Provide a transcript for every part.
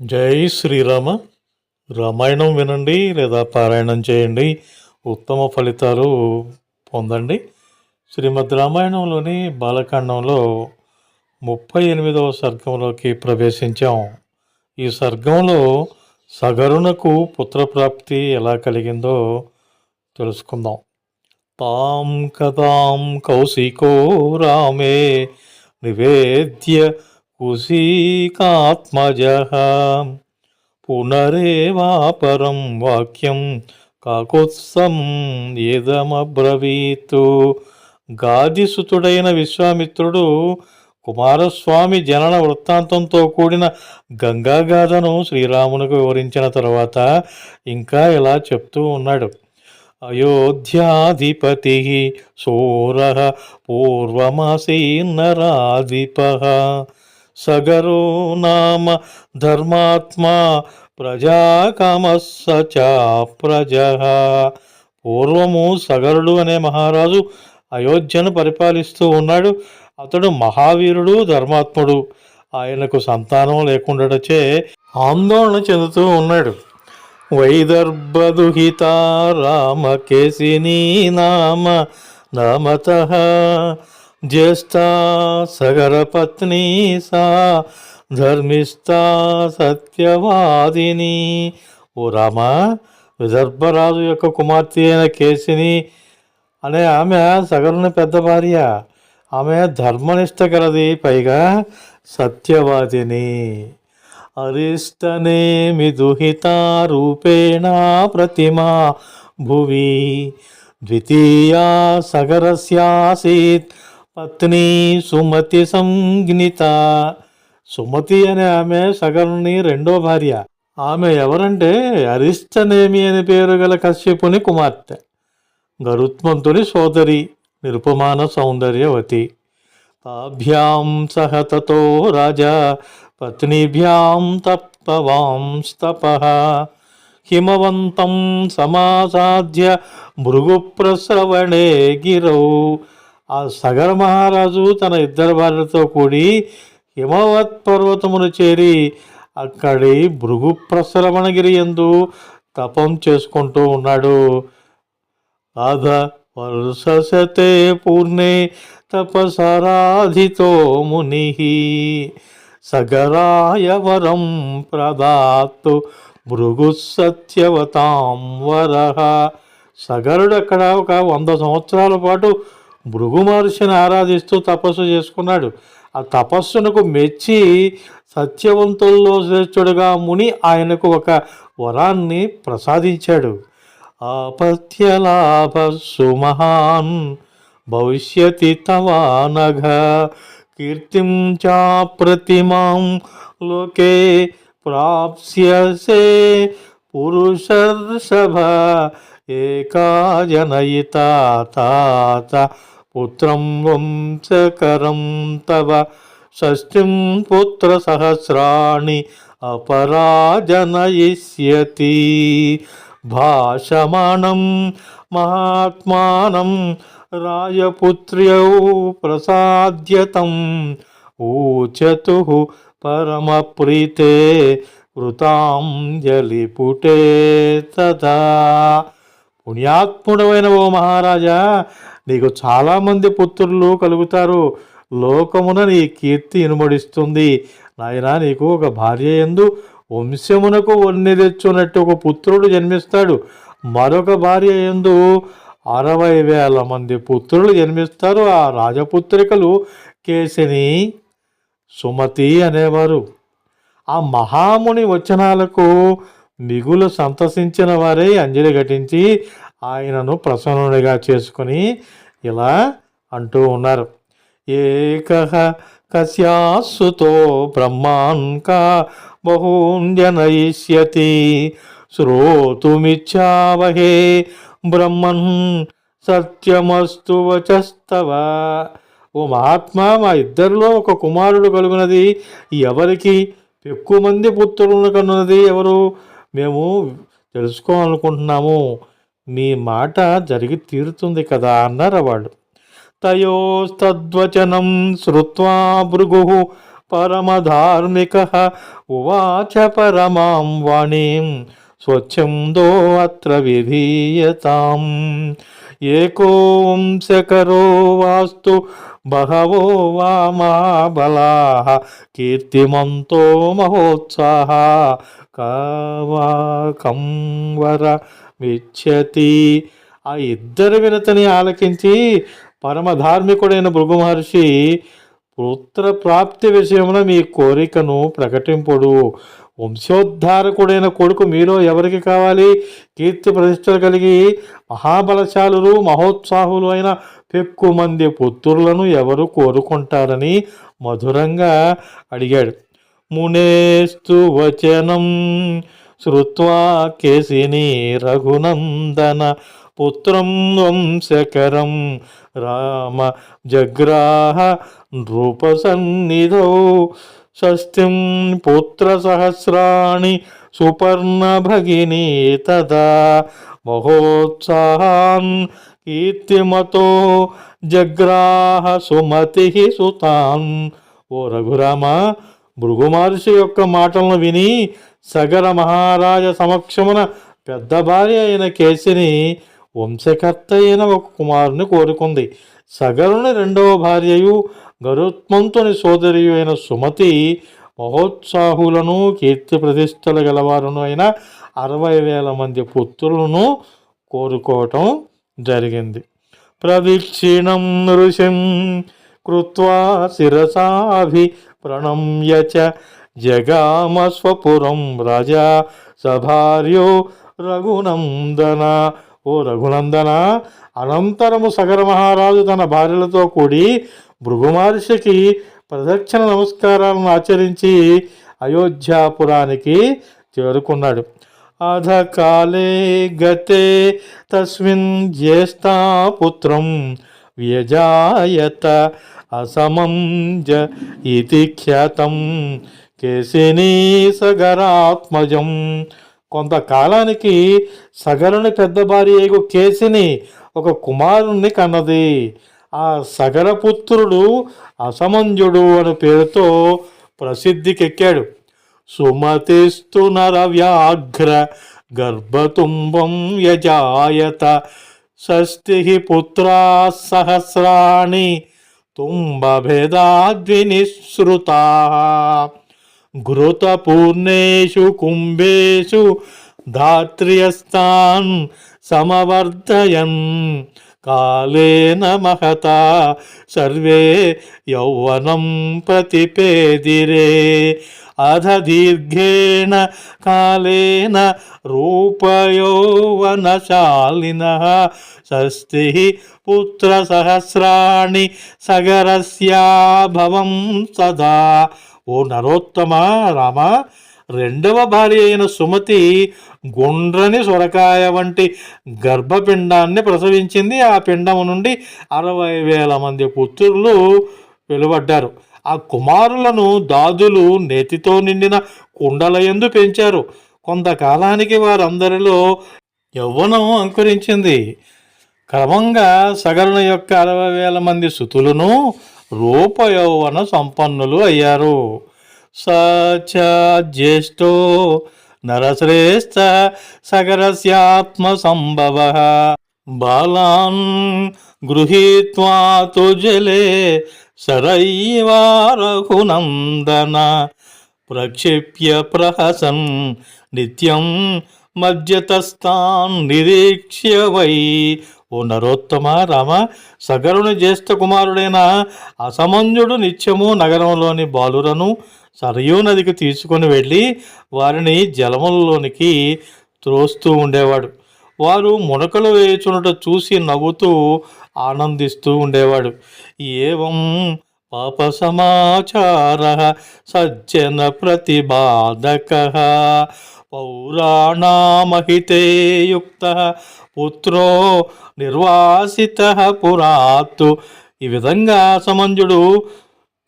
జై శ్రీరామ. రామాయణం వినండి లేదా పారాయణం చేయండి. ఉత్తమ ఫలితాలు పొందండి. శ్రీమద్ రామాయణంలోని బాలకాండంలో ముప్పై ఎనిమిదవ సర్గంలోకి ప్రవేశించాం. ఈ సర్గంలో సగరునకు పుత్రప్రాప్తి ఎలా కలిగిందో తెలుసుకుందాం. తాం కదాం కౌశికో రామే నివేద్య కుశీకాత్మజ పునరేవాపరం వాక్యం కాకుత్సం ఏదమబ్రవీతు గాదిసుతుడైన విశ్వామిత్రుడు కుమారస్వామి జనన వృత్తాంతంతో కూడిన గంగాగాథను శ్రీరామునికి వివరించిన తర్వాత ఇంకా ఇలా చెప్తూ ఉన్నాడు. అయోధ్యాధిపతి సూర పూర్వమాసీన్నరాధిప సగరో నామ ధర్మాత్మా ప్రజాకామస్స చ ప్రజ. పూర్వము సగరుడు అనే మహారాజు అయోధ్యను పరిపాలిస్తూ ఉన్నాడు. అతడు మహావీరుడు ధర్మాత్ముడు. ఆయనకు సంతానం లేకుండాచే ఆందోళన చెందుతూ ఉన్నాడు. వైదర్భదుహిత రామకేశినీ నామ నమత. జ్యేష్ఠా సగరపత్ని సా ధర్మిష్ఠా సత్యవాదిని ఓ రామ విదర్భరాజు యొక్క కుమార్తె అయిన కేసిని అనే ఆమె సగరుని పెద్ద భార్య. ఆమె ధర్మనిష్ట గలది పైగా సత్యవాదిని. అరిష్టనేమి దుహితా రూపేణ ప్రతిమా భువి ద్వితీయా సగరస్యాసీత్ పత్ని సుమతి సంజ్ఞిత సుమతి అనే ఆమె సగరుని రెండో భార్య. ఆమె ఎవరంటే అరిష్టనేమి అని పేరు గల కశ్యపుని కుమార్తె. గరుత్మంతుని సోదరి నిరుపమాన సౌందర్యవతి. తాభ్యాం సహ తతో రాజా పత్నిభ్యాం తప్పవాంస్తప హిమవంతం సమాసాధ్య భృగుప్రశ్రవణే గిరౌ. ఆ సగర మహారాజు తన ఇద్దరు భార్యలతో కూడి హిమవత్ పర్వతమును చేరి అక్కడి భృగు ప్రసరమణగిరి ఎందు తపం చేసుకుంటూ ఉన్నాడు. ఆధ వర్షసతే పూర్ణే తపసరాధితో ముని సగరాయ వరం ప్రదాత్తు భృగు సత్యవతాం వర. సగరుడు అక్కడ ఒక వంద సంవత్సరాల పాటు భృగు మహర్షిని ఆరాధిస్తూ తపస్సు చేసుకున్నాడు. ఆ తపస్సునకు మెచ్చి సత్యవంతుల్లో శ్రేష్ఠుడుగా ముని ఆయనకు ఒక వరాన్ని ప్రసాదించాడు. ఆపత్యలాభ సుమహాన్ భవిష్యతి తవానఘ కీర్తిం చా ప్రతిమాం లోకే ప్రాప్స్యసే पुरुषर्षभा एका जनयिता तात पुत्रं वंशकरं तव षष्टिं पुत्रसहस्राणि अपरा जनयिष्यति भाषमाणं महात्मानं रायपुत्र्यौ प्रसाद्यतम्। ऊचतुः परमप्रीते కృతాంజలిపుటే తదా. పుణ్యాత్ముడమైన ఓ మహారాజా నీకు చాలామంది పుత్రులు కలుగుతారు. లోకమున నీ కీర్తి ఇనుమడిస్తుంది. నాయనా నీకు ఒక భార్య ఎందు వంశమునకు వన్నె తెచ్చున్నట్టు ఒక పుత్రుడు జన్మిస్తాడు. మరొక భార్య ఎందు అరవై వేల మంది పుత్రులు జన్మిస్తారు. ఆ రాజపుత్రికలు కేసిని సుమతి అనేవారు. ఆ మహాముని వచనాలకు మిగులు సంతసించిన వారే అంజలి ఘటించి ఆయనను ప్రసన్నుడిగా చేసుకుని ఇలా అంటూ ఉన్నారు. ఏక కశ్యాసుతో బ్రహ్మాన్కా బహూన్ జనయిష్యతి శ్రోతుమిచ్చావహే బ్రహ్మన్ సత్యమస్తు వచస్తవ. ఓ మహాత్మా మా ఇద్దరిలో ఒక కుమారుడు కలుగునది ఎవరికి? ఎక్కువ మంది పుత్రులను కనున్నది ఎవరు? మేము తెలుసుకోవాలనుకుంటున్నాము. మీ మాట జరిగి తీరుతుంది కదా అన్నారు వాళ్ళు తయోస్తద్వచనం శ్రుత్వా భృగు పరమధార్మిక ఉవాచ పరమాం వాణీం స్వచ్ఛందో అత్ర విధీయతాం. ఏకోంశకరో వాస్తు బహవో వామాబలా కీర్తిమంతో మహోత్సాహ. కావా కంవర విచ్చతి ఆ ఇద్దరు వినతని ఆలకించి పరమధార్మికుడైన భృగు మహర్షి పుత్ర ప్రాప్తి విషయమున మీ కోరికను ప్రకటింపుడు. వంశోద్ధారకుడైన కొడుకు మీలో ఎవరికి కావాలి? కీర్తి ప్రతిష్టలు కలిగి మహాబలశాలురు మహోత్సాహులు అయిన పెక్కుమంది పుత్రులను ఎవరు కోరుకుంటారని మధురంగా అడిగాడు. మునేస్తు వచనం శ్రుత్వా కేసిని రఘునందన పుత్రం వంశకరం రామ జగ్రాహ నృపసన్నిధౌ షష్ఠిం పుత్రసహస్రాణి సుపర్ణభగినీ తదా మహోత్సాహాన్ కీర్తిమతో జగ్రాహ సుమతి సుతాన్. ఓ రఘురామ భృగు మహర్షి యొక్క మాటలను విని సగర మహారాజ సమక్షమున పెద్ద భార్య అయిన కేసిని వంశకర్త అయిన ఒక కుమారుని కోరుకుంది. సగరుని రెండవ భార్యయు గరుత్మంతుని సోదరియు అయిన సుమతి మహోత్సాహులను కీర్తి ప్రతిష్టలు గలవారును అయిన అరవై వేల మంది పుత్రులను కోరుకోవటం జరిగింది. ప్రదక్షిణం ఋషిం కృత్వా శిరసాభి ప్రణమ్య చ జగామస్వపురం రాజా సభార్యో రఘునందన. ఓ రఘునందన అనంతరము సగర మహారాజు తన భార్యలతో కూడి భృగుమహర్షికి ప్రదక్షిణ నమస్కారాలను ఆచరించి అయోధ్యాపురానికి చేరుకున్నాడు. అధ కాలే గతే తస్మిన్ జ్యేష్ఠాపుత్రం వ్యజాయత అసమం జ ఇతి ఖ్యాతం కేశినీ సగరాత్మజం కొంతకాలానికి సగరుని పెద్ద భార్య కేసిని ఒక కుమారుణ్ణి కన్నది. ఆ సగరపుత్రుడు అసమంజుడు అనే పేరుతో ప్రసిద్ధికెక్కాడు. సుమతిస్తు నర వ్యాఘ్ర గర్భతుంబం యజాయత షష్ఠి పుత్రా సహస్రాణి తుంబభేదాద్వినిశ్రుతా ఘృతపూర్ణేషు కుంభేషు ధాత్రియస్తాన్ సమవర్ధయన్ కాళేన మహత సర్వే యౌవనం ప్రతిపేదిరే అధ దీర్ఘేణ కాలేన రూపయోవనశాలిన షష్ఠి పుత్రసహస్రాణి సగరస్యాభవం సదా. ఓ నరోత్తమ రామ రెండవ భార్య అయిన సుమతి గుండ్రని సొరకాయ వంటి గర్భపిండాన్ని ప్రసవించింది. ఆ పిండము నుండి అరవై వేల మంది పుత్రులు వెలువడ్డారు. ఆ కుమారులను దాదులు నేతితో నిండిన కుండలయందు పెంచారు. కొంతకాలానికి వారందరిలో యవ్వనం అంకురించింది. క్రమంగా సగరుల యొక్క అరవై వేల మంది సుతులను రూప యౌవన సంపన్నులు అయ్యారు. సచ జ్యేష్ఠో నరశ్రేష్ఠ సగరస్యాత్మ సంభవ బాలాన్ గృహీత్వా తు జలే సరైవా ప్రక్షిప్య ప్రహసన్ నిత్యం మధ్యతస్థాన్ నిరీక్ష్య వై. ఓ నరోత్తమ రామ సగరుని జ్యేష్ఠ కుమారుడైన అసమంజుడు నిత్యము నగరంలోని బాలురను సరయూ నదికి తీసుకొని వెళ్ళి వారిని జలములలోనికి త్రోస్తూ ఉండేవాడు. వారు మునకలు వేయుచున్నట చూసి నవ్వుతూ ఆనందిస్తూ ఉండేవాడు. ఏవం పాప సమాచార సజ్జన ప్రతిబాధక పౌరాణామహితే యుక్త పుత్రో నిర్వాసిత పురాత్తు. ఈ విధంగా సమంజుడు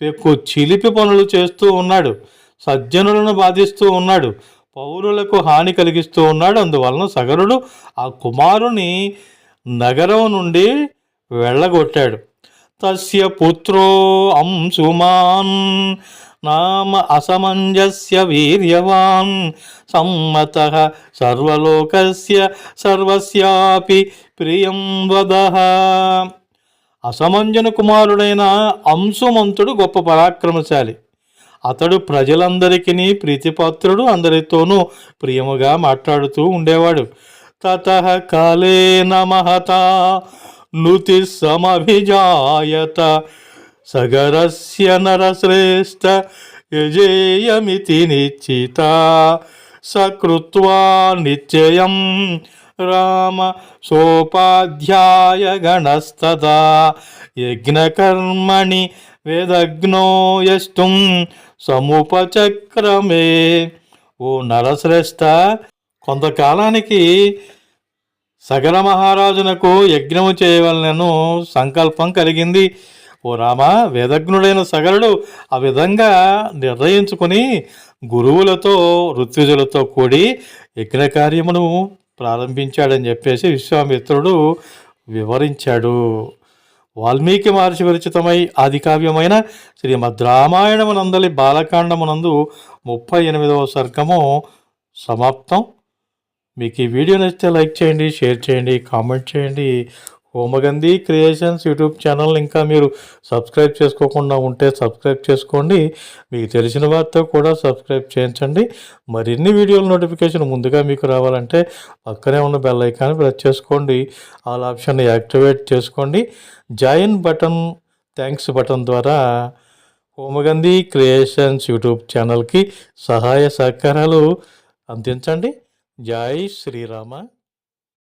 పెక్కు చిలిపి పనులు చేస్తూ ఉన్నాడు. సజ్జనులను బాధిస్తూ ఉన్నాడు. పౌరులకు హాని కలిగిస్తూ ఉన్నాడు. అందువలన సగరుడు ఆ కుమారుని నగరం నుండి వెళ్ళగొట్టాడు. తస్య పుత్రో అంశుమాన్ నామ అసమంజస్య వీర్యవాన్ సమ్మత సర్వలోకస్య సర్వస్యాపి ప్రియం వద. అసమంజన కుమారుడైన అంశుమంతుడు గొప్ప పరాక్రమశాలి. అతడు ప్రజలందరికీ ప్రీతిపాత్రుడు అందరితోనూ ప్రియముగా మాట్లాడుతూ ఉండేవాడు. తత కాలే నమహత నుతి సమభిజాయత సగరస్య నరశ్రేష్ట యజేయమితి నిశ్చిత సకృత్వా నిశ్చయం రామ సోపాధ్యాయ గణస్తదా యజ్ఞకర్మణి వేదగ్నో యస్తుం సముపచక్రమే. ఓ నరశ్రేష్ఠ కొంతకాలానికి సగర మహారాజునకు యజ్ఞము చేయవలనను సంకల్పం కలిగింది. ఓ రామ వేదజ్ఞుడైన సగరుడు ఆ విధంగా నిర్ణయించుకుని గురువులతో ఋత్విజులతో కూడి యజ్ఞ కార్యమును ప్రారంభించాడని చెప్పేసి విశ్వామిత్రుడు వివరించాడు. వాల్మీకి మహర్షి విరచితమై ఆది కావ్యమైన శ్రీమద్ రామాయణమునందలి బాలకాండమునందు ముప్పై ఎనిమిదవ సర్గము సమాప్తం. మీకు ఈ వీడియో నచ్చితే లైక్ చేయండి షేర్ చేయండి కామెంట్ చేయండి. హోమగంధి క్రియేషన్స్ యూట్యూబ్ ఛానల్ ఇంకా మీరు సబ్స్క్రైబ్ చేసుకోకుండా ఉంటే సబ్స్క్రైబ్ చేసుకోండి. మీకు తెలిసిన వారితో కూడా సబ్స్క్రైబ్ చేయించండి. మరిన్ని వీడియోల నోటిఫికేషన్ ముందుగా మీకు రావాలంటే పక్కనే ఉన్న బెల్ ఐకాన్ ప్రెస్ చేసుకోండి. ఆల్ ఆప్షన్ని యాక్టివేట్ చేసుకోండి. జాయిన్ బటన్ థ్యాంక్స్ బటన్ ద్వారా హోమగంధి క్రియేషన్స్ యూట్యూబ్ ఛానల్కి సహాయ సహకారాలు అందించండి. జై శ్రీరామ.